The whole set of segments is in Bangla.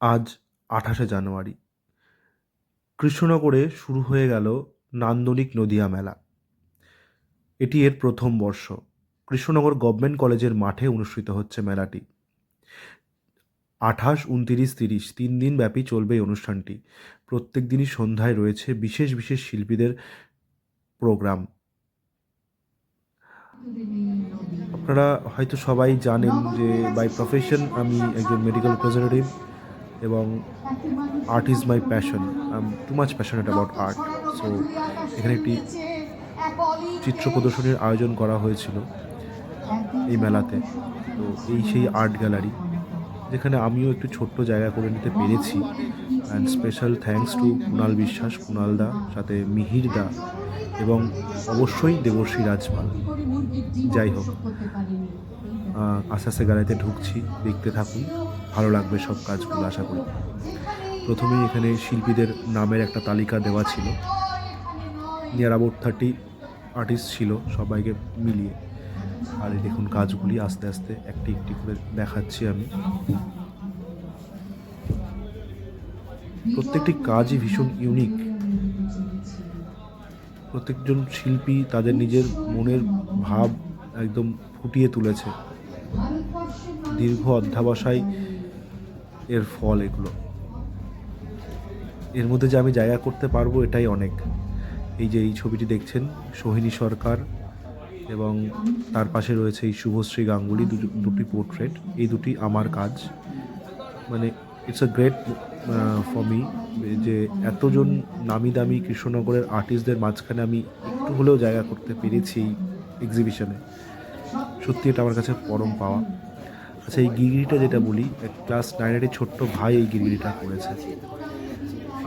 আজ আঠাশে জানুয়ারি। কৃষ্ণনগরে শুরু হয়ে গেল নান্দনিক নদিয়া মেলা। এটি এর প্রথম বর্ষ। কৃষ্ণনগর গভর্নমেন্ট কলেজের মাঠে অনুষ্ঠিত হচ্ছে মেলাটি। আঠাশ, উনতিরিশ, তিরিশ, তিন দিন ব্যাপী চলবে এই অনুষ্ঠানটি। প্রত্যেক দিনই সন্ধ্যায় রয়েছে বিশেষ বিশেষ শিল্পীদের প্রোগ্রাম। আপনারা হয়তো সবাই জানেন যে বাই প্রফেশন আমি একজন মেডিকেল রিপ্রেজেন্টেটিভ এবং art is my passion I too much passionate about art so এখানে একটি চিত্র প্রদর্শনীর আয়োজন করা হয়েছিল এই মেলাতে। তো এই সেই আর্ট গ্যালারি যেখানে আমিও একটু ছোট্ট জায়গা করে নিতে পেরেছি। And special thanks to Kunal Biswas Kunal দা, সাথে মিহির দা এবং অবশ্যই দেবশ্রী রাজপাল। যাই হোক আস্তে আস্তে গ্যালারিতে ঢুকছি, দেখতে থাকুন। ভালো লাগবে সব কাজগুলো, আশা করি। প্রথমেই এখানে শিল্পীদের নামের একটা তালিকা দেওয়া ছিল। নিয়ার অ্যাবাউট থার্টি আর্টিস্ট ছিল সবাইকে মিলিয়ে। আর এই দেখুন কাজগুলি আস্তে আস্তে একটি একটি করে দেখাচ্ছি আমি। প্রত্যেকটি কাজই ভীষণ ইউনিক প্রত্যেকজন শিল্পী তাদের নিজের মনের ভাব একদম ফুটিয়ে তুলেছে। দীর্ঘ অধ্যাবসায় এর ফল এগুলো। এর মধ্যে যে আমি জায়গা করতে পারব এটাই অনেক। এই যে এই ছবিটি দেখছেন, সোহিনী সরকার এবং তার পাশে রয়েছে এই শুভশ্রী গাঙ্গুলি, দুটো- পোর্ট্রেট। এই দুটি আমার কাজ। মানে it's a great for me যে এতজন নামি দামি কৃষ্ণনগরের আর্টিস্টদের মাঝখানে আমি একটু হলেও জায়গা করতে পেরেছি এই এক্সিবিশনে সত্যি এটা আমার কাছে পরম পাওয়া। আচ্ছা এই গিরগিরিটা যেটা বলি ক্লাস নাইনের ছোট্ট ভাই এই গিরগিরিটা করেছে।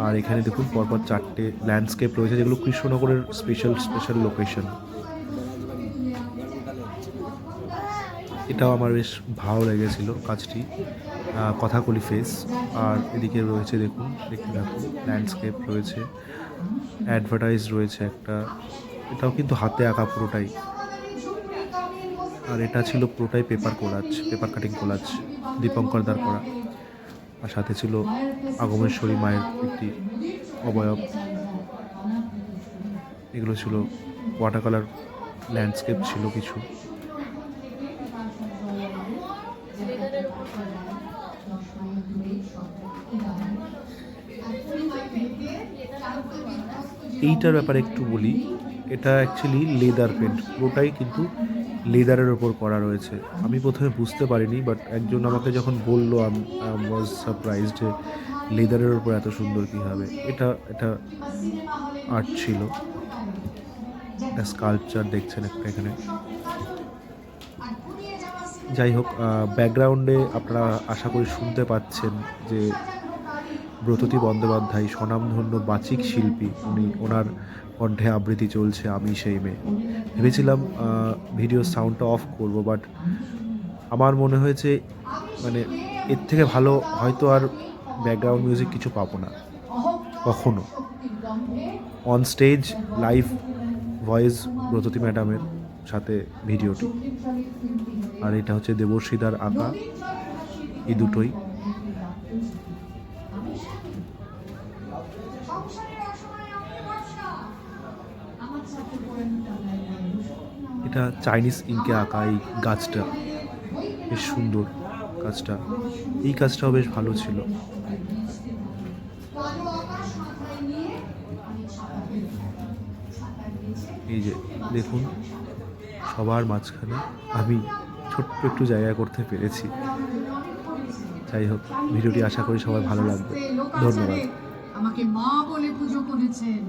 আর এখানে দেখুন, পরপর চারটে ল্যান্ডস্কেপ রয়েছে, যেগুলো কৃষ্ণনগরের স্পেশাল স্পেশাল লোকেশন এটাও আমার বেশ ভালো লেগেছিল কাজটি কথাকলি ফেস আর এদিকে রয়েছে, দেখুন, দেখতে থাকুন ল্যান্ডস্কেপ রয়েছে অ্যাডভার্টাইজ রয়েছে একটা। এটাও কিন্তু হাতে আঁকা পুরোটাই। আর এটা ছিল পুরোটাই paper collage, paper cutting collage, Dipankar দার করা। আর সাথে ছিল আগমেশ্বরী মায়ের একটি অবয়ব। এগুলো ছিল ওয়াটার কালার ল্যান্ডস্কেপ ছিল কিছু। এইটার ব্যাপারে একটু বলি, এটা অ্যাকচুয়ালি লেদার পেন্ট পুরোটাই কিন্তু লেদারের ওপর করা রয়েছে। আমি প্রথমে বুঝতে পারিনি বাট একজন আমাকে যখন বলল, আমি ওয়াজ সারপ্রাইজ যে লেদারের ওপর এত সুন্দর কী হবে। এটা এটা আর্ট ছিল। স্কাল্পচার দেখছেন একটা এখানে। যাই হোক ব্যাকগ্রাউন্ডে আপনারা আশা করি শুনতে পাচ্ছেন যে ব্রততী বন্দ্যোপাধ্যায়, স্বনামধন্য বাচিক শিল্পী, উনি ওনার কণ্ঠে আবৃত্তি চলছে, আমি সেই মেয়ে। ভেবেছিলাম ভিডিও সাউন্ডটা অফ করব বাট আমার মনে হয়েছে মানে এর থেকে ভালো হয়তো আর ব্যাকগ্রাউন্ড মিউজিক কিছু পাবো না। কখনো। On stage live voice Bratati ম্যাডামের সাথে ভিডিওটি আর এটা হচ্ছে দেবর্ষিদার আঁকা। এই দুটোই। এটা চাইনিজ ইঙ্কে আঁকা এই গাছটা। বেশ সুন্দর কাজটা এই কাজটাও বেশ ভালো ছিল। এই যে দেখুন, সবার মাঝখানে আমি ছোট্ট একটু জায়গা করতে পেরেছি। যাই হোক, ভিডিওটি আশা করি সবার ভালো লাগবে। ধন্যবাদ। আমাকে মা বলে পুজো করেছেন।